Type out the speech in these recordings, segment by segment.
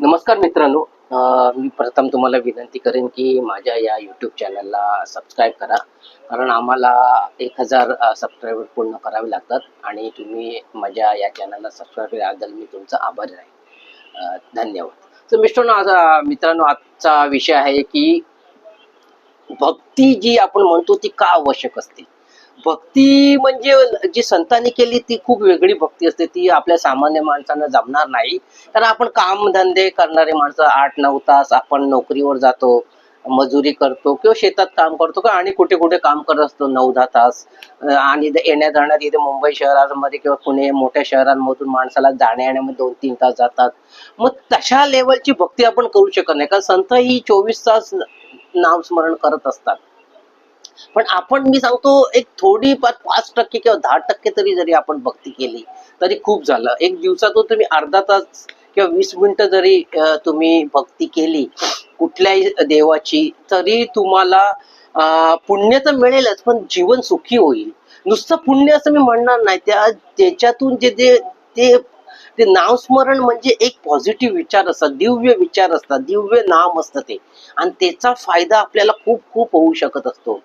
नमस्कार मित्रांनो. मी प्रथम तुम्हाला विनंती करेन की माझ्या या यूट्यूब चॅनलला सबस्क्राईब करा. कारण आम्हाला एक हजार सबस्क्रायबर पूर्ण करावे लागतात आणि तुम्ही माझ्या या चॅनलला सबस्क्राईब केल्याबद्दल मी तुमचा आभारी आहे धन्यवाद. तर मित्रांनो आज मित्रांनो आजचा विषय आहे की भक्ती जी आपण म्हणतो ती का आवश्यक असते? भक्ती म्हणजे जी संतांनी केली ती खूप वेगळी भक्ती असते. ती आपल्या सामान्य माणसांना जमणार नाही. कारण आपण कामधंदे करणारे माणसं आठ नऊ तास आपण नोकरीवर जातो मजुरी करतो किंवा शेतात काम करतो का आणि कुठे कुठे काम करत असतो नऊ दहा तास. आणि इथे येण्या जाण्यात इथे मुंबई शहरामध्ये किंवा पुणे मोठ्या शहरांमधून माणसाला जाण्या येण्यामध्ये दोन तीन तास जातात. मग तशा लेवलची भक्ती आपण करू शकत नाही. कारण संत ही चोवीस तास नामस्मरण करत असतात. पण आपण मी सांगतो एक थोडी पाच टक्के किंवा दहा टक्के तरी जरी आपण भक्ती केली तरी खूप झालं. एक दिवसातून तुम्ही अर्धा तास किंवा वीस मिनिटं जरी तुम्ही भक्ती केली कुठल्याही देवाची तरी तुम्हाला पुण्य तर मिळेलच पण जीवन सुखी होईल. नुसतं पुण्य असं मी म्हणणार नाही. त्या त्याच्यातून जे जे ते ते नामस्मरण म्हणजे एक पॉझिटिव्ह विचार असतात दिव्य विचार असतात दिव्य नाम असतं ते. आणि त्याचा फायदा आपल्याला खूप खूप होऊ शकत असतो.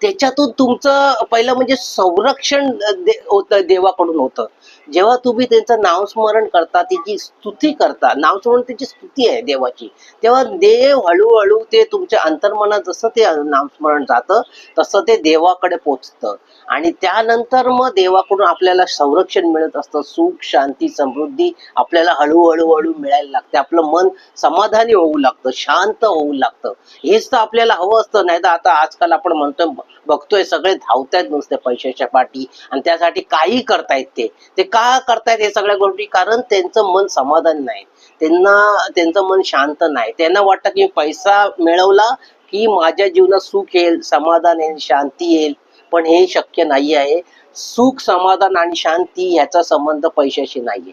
त्याच्यातून तुमचं पहिलं म्हणजे संरक्षण दे- होतं देवाकडून होतं. जेव्हा तुम्ही त्यांचं नावस्मरण करता त्याची स्तुती करता नावस्मरण त्याची स्तुती आहे देवाची तेव्हा देव हळूहळू ते तुमच्या अंतर्मनात जसं ते नामस्मरण जातं तसं ते देवाकडे पोचतं. आणि त्यानंतर मग देवाकडून आपल्याला संरक्षण मिळत असतं सुख शांती समृद्धी आपल्याला हळूहळू हळू मिळायला लागते. आपलं मन समाधानी होऊ लागतं शांत होऊ लागतं. हेच तर आपल्याला हवं असतं. नाही तर आता आजकाल आपण म्हणतोय बघतोय सगळे धावतायत नुसते पैशाच्या पाठी आणि त्यासाठी काही करतायत ते. ते का करतायत हे सगळ्या गोष्टी? कारण त्यांचं मन समाधान नाही. त्यांना त्यांचं मन शांत नाही. त्यांना वाटतं की पैसा मिळवला की माझ्या जीवनात सुख येईल समाधान येईल शांती येईल. पण हे शक्य नाही आहे. सुख समाधान आणि शांती ह्याचा संबंध पैशाशी नाहीये.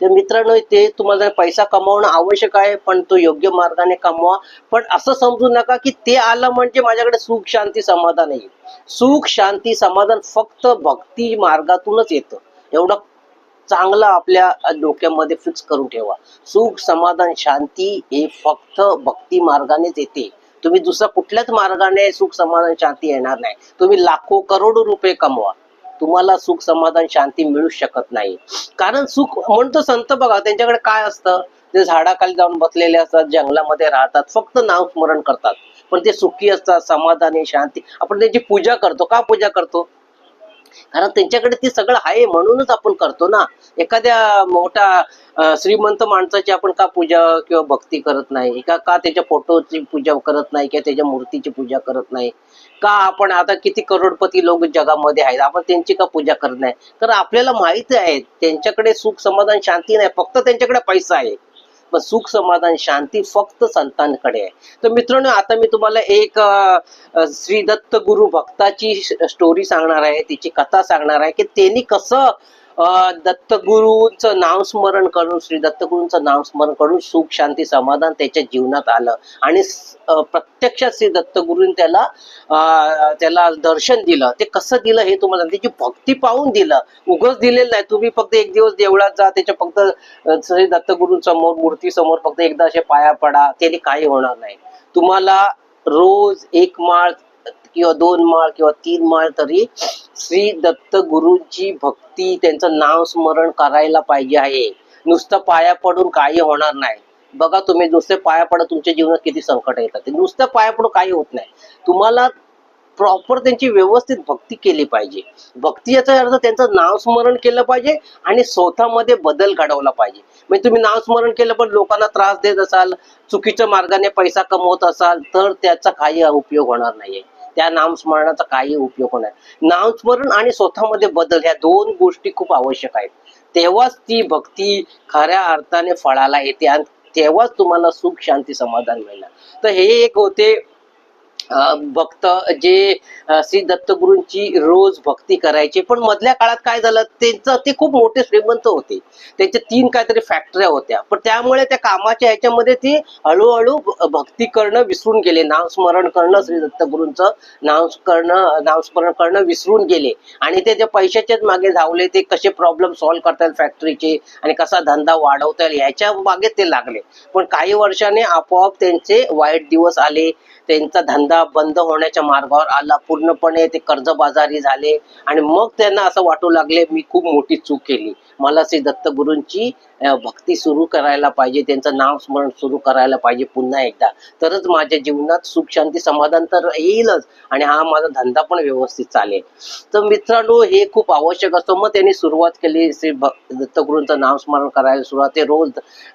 तर मित्रांनो ते तुम्हाला पैसा कमावणं आवश्यक आहे पण तो योग्य मार्गाने कमवा. पण असं समजू नका की ते आलं म्हणजे माझ्याकडे सुख शांती समाधान येईल. सुख शांती समाधान फक्त भक्ती मार्गातूनच येतं. एवढं चांगलं आपल्या डोक्यामध्ये फिक्स करून ठेवा. सुख समाधान शांती हे फक्त भक्ती मार्गानेच येते. तुम्ही दुसऱ्या कुठल्याच मार्गाने सुख समाधान शांती येणार नाही. तुम्ही लाखो करोडो रुपये कमवा. तुम्हाला सुख समाधान शांती मिळू शकत नाही. कारण सुख म्हणतो संत बघा त्यांच्याकडे काय असतं? ते झाडाखाली जाऊन बसलेले असतात जंगलामध्ये राहतात फक्त नाव स्मरण करतात. पण ते सुखी असतात समाधानी शांती. आपण त्यांची पूजा करतो. का पूजा करतो? कारण त्यांच्याकडे ते सगळं आहे म्हणूनच आपण करतो ना. एखाद्या मोठा श्रीमंत माणसाची आपण का पूजा किंवा भक्ती करत नाही? का का त्याच्या फोटोची पूजा करत नाही किंवा त्याच्या मूर्तीची पूजा करत नाही? का आपण आता किती करोडपती लोक जगामध्ये आहेत आपण त्यांची का पूजा करत नाही? तर आपल्याला माहिती आहे त्यांच्याकडे सुख समाधान शांती नाही फक्त त्यांच्याकडे पैसा आहे. पण सुख समाधान शांती फक्त संतांकडे आहे. तर मित्रांनो आता मी तुम्हाला एक श्री दत्त गुरु भक्ताची स्टोरी सांगणार आहे तिची कथा सांगणार आहे की त्यांनी कसं दत्तगुरूंचं नामस्मरण करून श्री दत्तगुरूंचं नामस्मरण करून सुख शांती समाधान त्याच्या जीवनात आलं. आणि प्रत्यक्ष श्री दत्तगुरूंनी त्याला त्याला दर्शन दिलं. ते कसं दिलं हे तुम्हाला त्याची भक्ती पाहून दिलं. उगच दिलेलं नाही. तुम्ही फक्त एक दिवस देवळात जा त्याच्या फक्त श्री दत्तगुरूंसमोर मूर्ती समोर फक्त एकदा असे पाया पडा. त्याने काही होणार नाही. तुम्हाला रोज एक माळ किंवा दोन माळ किंवा तीन माळ तरी श्री दत्त गुरुची भक्ती त्यांचं नाव स्मरण करायला पाहिजे आहे. नुसतं पाया पडून काही होणार नाही. बघा तुम्ही नुसते पाया पडा तुमच्या जीवनात किती संकट येतात. ते नुसतं पाया पडून काही होत नाही. तुम्हाला प्रॉपर त्यांची व्यवस्थित भक्ती केली पाहिजे. भक्ती याचा अर्थ त्यांचं नाव स्मरण केलं पाहिजे आणि स्वतःमध्ये बदल घडवला पाहिजे. म्हणजे तुम्ही नाव स्मरण केलं पण लोकांना त्रास देत असाल चुकीच्या मार्गाने पैसा कमवत असाल तर त्याचा काही उपयोग होणार नाहीये. त्या नामस्मरणाचा काही उपयोग होणार नाही. नामस्मरण आणि स्वतःमध्ये बदल ह्या दोन गोष्टी खूप आवश्यक आहेत तेव्हाच ती भक्ती खऱ्या अर्थाने फळाला येते आणि तेव्हाच तुम्हाला सुख शांती समाधान मिळणार तर हे एक होते भक्त जे श्री दत्तगुरूंची रोज भक्ती करायचे. पण मधल्या काळात काय झालं? त्यांचं ते खूप मोठे श्रीमंत होते. त्यांच्या तीन काहीतरी फॅक्टऱ्या होत्या. पण त्यामुळे त्या कामाच्या ह्याच्यामध्ये ते हळूहळू भक्ती करणं विसरून गेले. नामस्मरण करणं श्री दत्तगुरूंचं नाव करणं नामस्मरण करणं विसरून गेले. आणि ते त्या पैशाच्याच मागे धावले ते कसे प्रॉब्लेम सॉल्व्ह करता येईल फॅक्टरीचे आणि कसा धंदा वाढवता येईल? ह्याच्या मागे ते लागले. पण काही वर्षाने आपोआप त्यांचे वाईट दिवस आले. त्यांचा धंदा बंद होण्याच्या मार्गावर आला. पूर्णपणे ते कर्जबाजारी झाले आणि मग त्यांना असं वाटू लागले मी खूप मोठी चूक केली. मला श्री दत्तगुरूंची भक्ती सुरू करायला पाहिजे त्यांचं नाव स्मरण सुरू करायला पाहिजे पुन्हा एकदा. तरच माझ्या जीवनात सुख शांती समाधान तर येईलच आणि हा माझा धंदा पण व्यवस्थित चालेल. तर मित्रांनो हे खूप आवश्यक असतं. मग त्यांनी सुरुवात केली श्री भ- दत्तगुरूंचं नामस्मरण करायला सुरुवात. ते रोज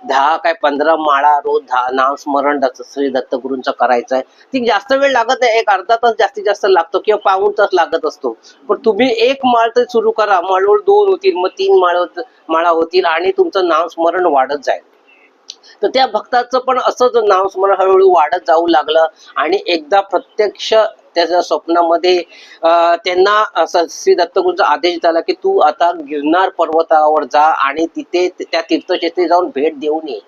दहा काय पंधरा माळा रोज दहा नामस्मरण श्री दत्तगुरूंचं करायचं आहे ती जास्त वेळ लागत नाही. एक अर्धा तास जास्तीत जास्त लागतो किंवा पाऊण तास लागत असतो. पण तुम्ही एक माळ तर सुरू करा. माळवर दोन होतील मग तीन माळ माळा होतील आणि तुमचं नामस्मरण वाढत जाईल. तर त्या भक्ताचं पण असंच नामस्मरण हळूहळू वाढत जाऊ लागलं आणि एकदा प्रत्यक्ष त्याच्या स्वप्नामध्ये त्यांना असं श्री दत्तगुरूचा आदेश झाला की तू आता गिरनार पर्वतावर जा आणि तिथे त्या तीर्थक्षेत्री जाऊन भेट देऊन ये.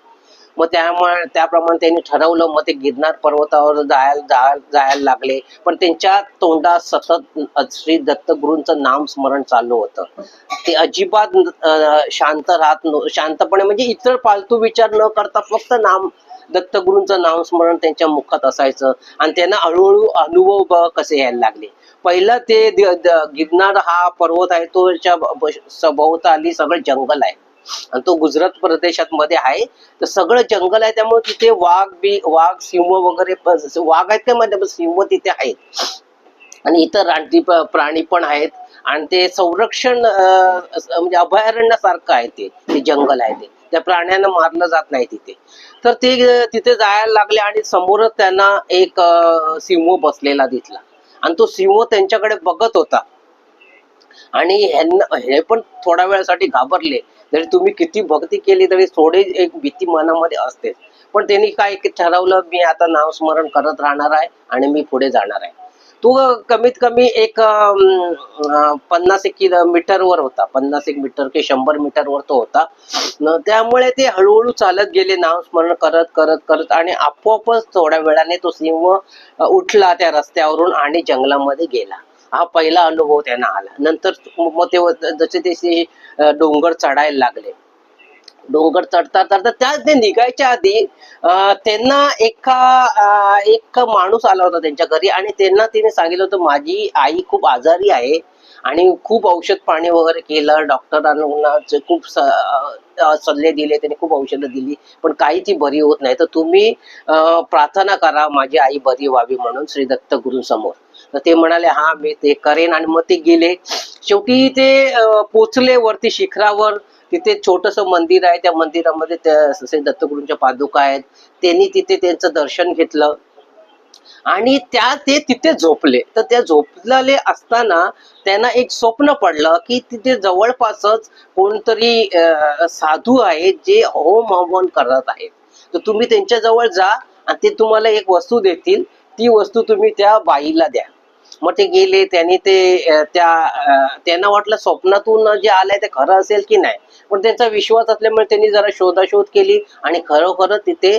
मग त्यामुळे त्याप्रमाणे त्यांनी ठरवलं मग ते गिरनार पर्वतावर जायला जायला लागले. पण त्यांच्या तोंडात सतत श्री दत्तगुरूंचं नाम स्मरण चालू होतं. ते अजिबात शांत राहत शांतपणे म्हणजे इतर फालतू विचार न करता फक्त नाम दत्तगुरूंचं नामस्मरण त्यांच्या मुखात असायचं. आणि त्यांना हळूहळू अनुभव कसे यायला लागले. पहिला ते गिरनार हा पर्वत आहे तो च्या सभोवताली सगळं जंगल आहे. आणि तो गुजरात प्रदेशात मध्ये आहे. तर सगळं जंगल आहे त्यामुळे तिथे वाघ बी वाघ सिंह वगैरे वाघ आहेत का मध्ये सिंह तिथे आहेत. आणि इतर रानटी प्राणी पण आहेत. आणि ते संरक्षण म्हणजे अभयारण्यासारखं आहे ते ते जंगल आहे ते. त्या प्राण्यांना मारलं जात नाही तिथे. तर ते तिथे जायला लागले आणि समोरच त्यांना एक सिंह बसलेला दिसला. आणि तो सिंह त्यांच्याकडे बघत होता. आणि ह्यांना हे पण थोड्या वेळासाठी घाबरले. जरी तुम्ही किती भक्ती केली तरी थोडी एक भीती मनामध्ये असते. पण त्यांनी काय ठरवलं मी आता नामस्मरण करत राहणार आहे आणि मी पुढे जाणार आहे. तो कमीत कमी एक पन्नास एक मीटरवर होता. पन्नास एक मीटर की शंभर मीटरवर तो होता. त्यामुळे ते हळूहळू चालत गेले नामस्मरण करत करत करत आणि आपोआपच थोड्या वेळाने तो सिंह उठला त्या रस्त्यावरून आणि जंगलामध्ये गेला. हा पहिला अनुभव त्यांना आला. नंतर मग ते जसे तसे डोंगर चढायला लागले. डोंगर चढता चढता त्या ते निघायच्या आधी त्यांना एका एक माणूस आला होता त्यांच्या घरी आणि त्यांना तिने सांगितलं होतं माझी आई खूप आजारी आहे आणि खूप औषध पाणी वगैरे केलं डॉक्टरांना खूप स- सल्ले दिले त्यांनी खूप औषधं दिली पण काही ती बरी होत नाही. तर तुम्ही प्रार्थना करा माझी आई बरी व्हावी म्हणून श्री दत्त गुरुसमोर तर ते म्हणाले हा मी ते करेन. आणि मग ते गेले. शेवटी ते पोचले वरती शिखरावर. तिथे छोटस मंदिर आहे. त्या मंदिरामध्ये त्या दत्तगुरूंच्या पादुका आहेत. त्यांनी तिथे त्यांचं दर्शन घेतलं. आणि त्या ते तिथे झोपले. तर त्या झोपलेले असताना त्यांना एक स्वप्न पडलं की तिथे जवळपासच कोणतरी अं, साधू आहेत जे होम हवन करत आहेत. तर तुम्ही त्यांच्या जवळ जा आणि ते तुम्हाला एक वस्तू देतील. ती वस्तू तुम्ही त्या बाईला द्या. मग ते गेले त्यांनी ते त्या त्यांना वाटलं स्वप्नातून जे आलंय ते खरं असेल की नाही? पण त्यांचा विश्वास असल्यामुळे त्यांनी जरा शोधाशोध केली आणि खरोखर तिथे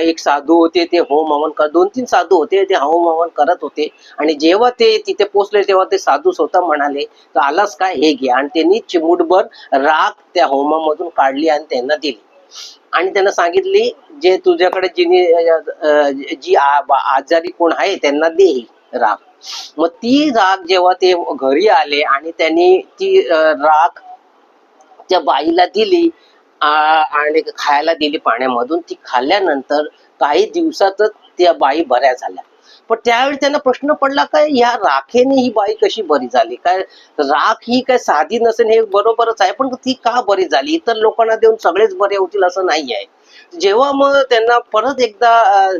एक साधू होते ते होम हवन कर दोन तीन साधू होते ते होम हवन करत होते. आणि जेव्हा ते तिथे पोहोचले तेव्हा ते साधू स्वतः म्हणाले तर आलास काय हे घे. आणि त्यांनी चिमूटभर राख त्या होमामधून काढली आणि त्यांना दिली. आणि त्यांना सांगितली जे तुझ्याकडे जिनी जी आजारी कोण आहे त्यांना देईल राख. मग ती राख जेव्हा ते घरी आले आणि त्यांनी ती राख त्या बाईला दिली आणि खायला दिली पाण्यामधून ती खाल्ल्यानंतर काही दिवसातच त्या बाई बऱ्या झाल्या. पण त्यावेळी त्यांना प्रश्न पडला काय या राखेने ही बाई कशी बरी झाली? काय राख ही काय साधी नसेल हे बरोबरच आहे पण ती का बरी झाली? इतर लोकांना देऊन सगळेच बरे होतील असं नाही आहे जेव्हा मग त्यांना परत एकदा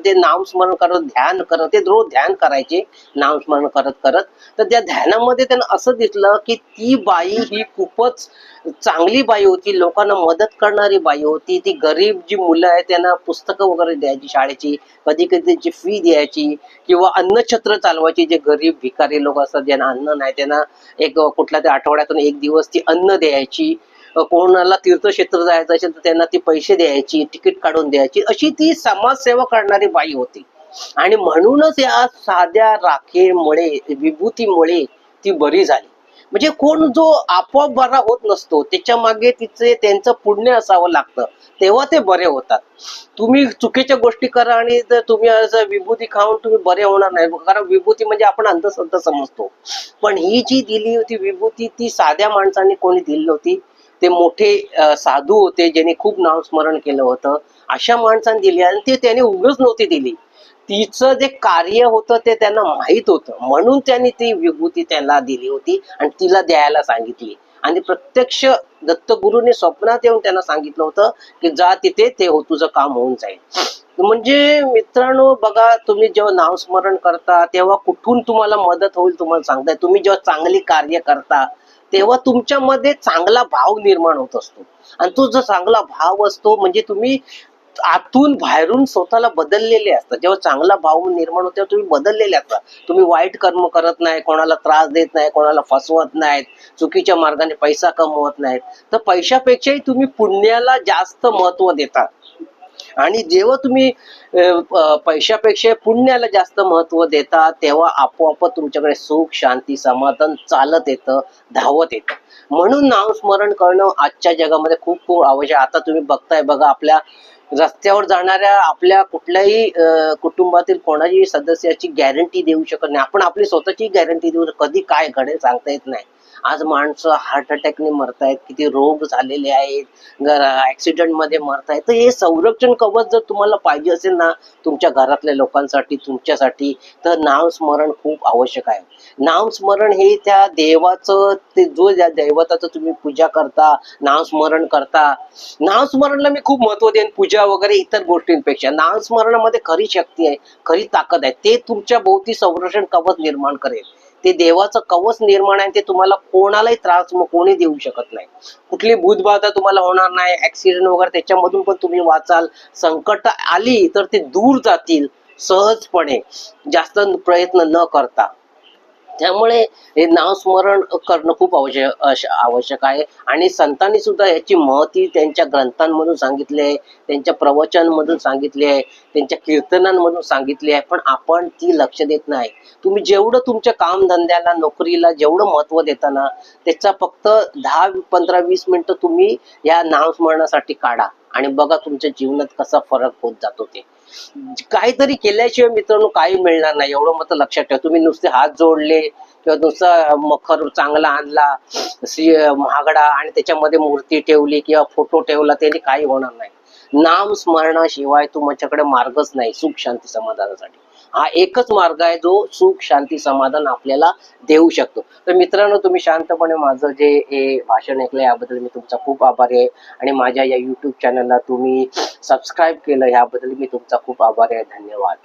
ते नामस्मरण करत ध्यान करत ते रोज ध्यान करायचे नामस्मरण करत करत तर त्या ध्यानामध्ये त्यांना असं दिसलं की ती बाई ही खूपच चांगली बाई होती लोकांना मदत करणारी बाई होती ती गरीब जी मुलं आहेत त्यांना पुस्तकं वगैरे द्यायची शाळेची कधी कधी त्यांची फी द्यायची किंवा अन्नछत्र चालवायची जे गरीब भिकारी लोक असतात ज्यांना अन्न नाही त्यांना एक कुठल्या त्या आठवड्यातून एक दिवस ती अन्न द्यायची कोणाला तीर्थक्षेत्र जायचं असेल तर त्यांना ती पैसे द्यायची तिकीट काढून द्यायची अशी ती समाजसेवा करणारी बाई होती. आणि म्हणूनच या साध्या राखेमुळे विभूतीमुळे ती बरी झाली. म्हणजे कोण जो आपोआप बरा होत नसतो त्याच्यामागे तिचे त्यांचं पुण्य असावं लागतं तेव्हा ते बरे होतात. तुम्ही चुकीच्या गोष्टी करा आणि जर तुम्ही असं विभूती खाऊन तुम्ही बरे होणार नाही कारण विभूती म्हणजे आपण अंधश्रद्धा समजतो. पण ही जी दिली होती विभूती ती साध्या माणसाने कोणी दिली होती ते मोठे साधू होते ज्यांनी खूप नामस्मरण केलं होतं. अशा माणसाने दिली आणि ते त्याने उगच नव्हती दिली. तिचं जे कार्य होतं ते त्यांना माहीत होतं. म्हणून त्यांनी ती विभूती त्यांना दिली होती आणि तिला द्यायला सांगितली. आणि प्रत्यक्ष दत्तगुरूने स्वप्नात येऊन त्यांना सांगितलं होतं की जा तिथे ते हो तुझं काम होऊन जाईल. म्हणजे मित्रांनो बघा तुम्ही जेव्हा नामस्मरण करता तेव्हा कुठून तुम्हाला मदत होईल तुम्हाला सांगताय तुम्ही जेव्हा चांगली कार्य करता तेव्हा तुमच्यामध्ये चांगला भाव निर्माण होत असतो. आणि तो जो चांगला भाव असतो म्हणजे तुम्ही आतून बाहेरून स्वतःला बदललेले असतात जेव्हा चांगला भाव निर्माण होतो तेव्हा तुम्ही बदललेले असतात तुम्ही वाईट कर्म करत नाही कोणाला त्रास देत नाही कोणाला फसवत नाहीत चुकीच्या मार्गाने पैसा कमवत नाहीत. तर पैशापेक्षाही तुम्ही पुण्याला जास्त महत्त्व देतात आणि जेव्हा तुम्ही पैशापेक्षा पुण्याला जास्त महत्त्व देता तेव्हा आपोआप तुमच्याकडे सुख शांती समाधान चालत येतं धावत येतं. म्हणून नामस्मरण करणं आजच्या जगामध्ये खूप खूप आवश्यक आहे. आता तुम्ही बघताय बघा आपल्या रस्त्यावर जाणाऱ्या आपल्या कुठल्याही कुटुंबातील कोणाही सदस्याची गॅरंटी देऊ शकत नाही. आपण आपली स्वतःची गॅरंटी देऊ कधी काय घडेल सांगता येत नाही. आज माणसं हार्ट अटॅकने मरतायत किती रोग झालेले आहेत ऍक्सिडेंटमध्ये मरतायत तर हे संरक्षण कवच जर तुम्हाला पाहिजे असेल ना तुमच्या घरातल्या लोकांसाठी तुमच्यासाठी तर नामस्मरण खूप आवश्यक आहे. नामस्मरण हे त्या देवाचं ते जो ज्या दैवताचं तुम्ही पूजा करता नामस्मरण करता नामस्मरणला मी खूप महत्त्व देईन पूजा वगैरे इतर गोष्टींपेक्षा. नामस्मरणामध्ये खरी शक्ती आहे खरी ताकद आहे ते तुमच्या भोवती संरक्षण कवच निर्माण करेल. ते देवाचं कवच निर्माण आहे ते तुम्हाला कोणालाही त्रास मग कोणी देऊ शकत नाही. कुठली भूतबाधा तुम्हाला होणार नाही ऍक्सिडेंट वगैरे त्याच्यामधून पण तुम्ही वाचाल. संकट आली तर ते दूर जातील सहजपणे. जास्त प्रयत्न न करता. त्यामुळे हे नामस्मरण करणं खूप आवश्यक आवश्यक आहे. आणि संतांनी सुद्धा याची महती त्यांच्या ग्रंथांमधून सांगितली आहे त्यांच्या प्रवचनांमधून सांगितली आहे त्यांच्या कीर्तनांमधून सांगितली आहे पण आपण ती लक्ष देत नाही. तुम्ही जेवढं तुमच्या कामधंद्याला नोकरीला जेवढं महत्त्व देताना त्याचा फक्त दहा पंधरा वीस मिनिटं तुम्ही या नामस्मरणासाठी काढा. आणि बघा तुमच्या जीवनात कसा फरक होत जातो ते. काहीतरी केल्याशिवाय मित्रांनो काही मिळणार नाही. एवढं मात्र लक्षात ठेवा. तुम्ही नुसते हात जोडले किंवा नुसता मखर चांगला आणला श्री- महागडा आणि त्याच्यामध्ये मूर्ती ठेवली किंवा फोटो ठेवला त्याने काही होणार नाही. नाम स्मरणाशिवाय तुमच्याकडे मार्गच नाही. सुख शांती समाधानासाठी. हा एकच मार्ग आहे जो सुख शांती समाधान आपल्याला देऊ शकतो. तर मित्रांनो तुम्ही शांतपणे माझं जे हे भाषण ऐकलं याबद्दल मी तुमचा खूप आभारी आहे. आणि माझ्या या युट्यूब चॅनलला तुम्ही सबस्क्राईब केलं याबद्दल मी तुमचा खूप आभारी आहे. धन्यवाद.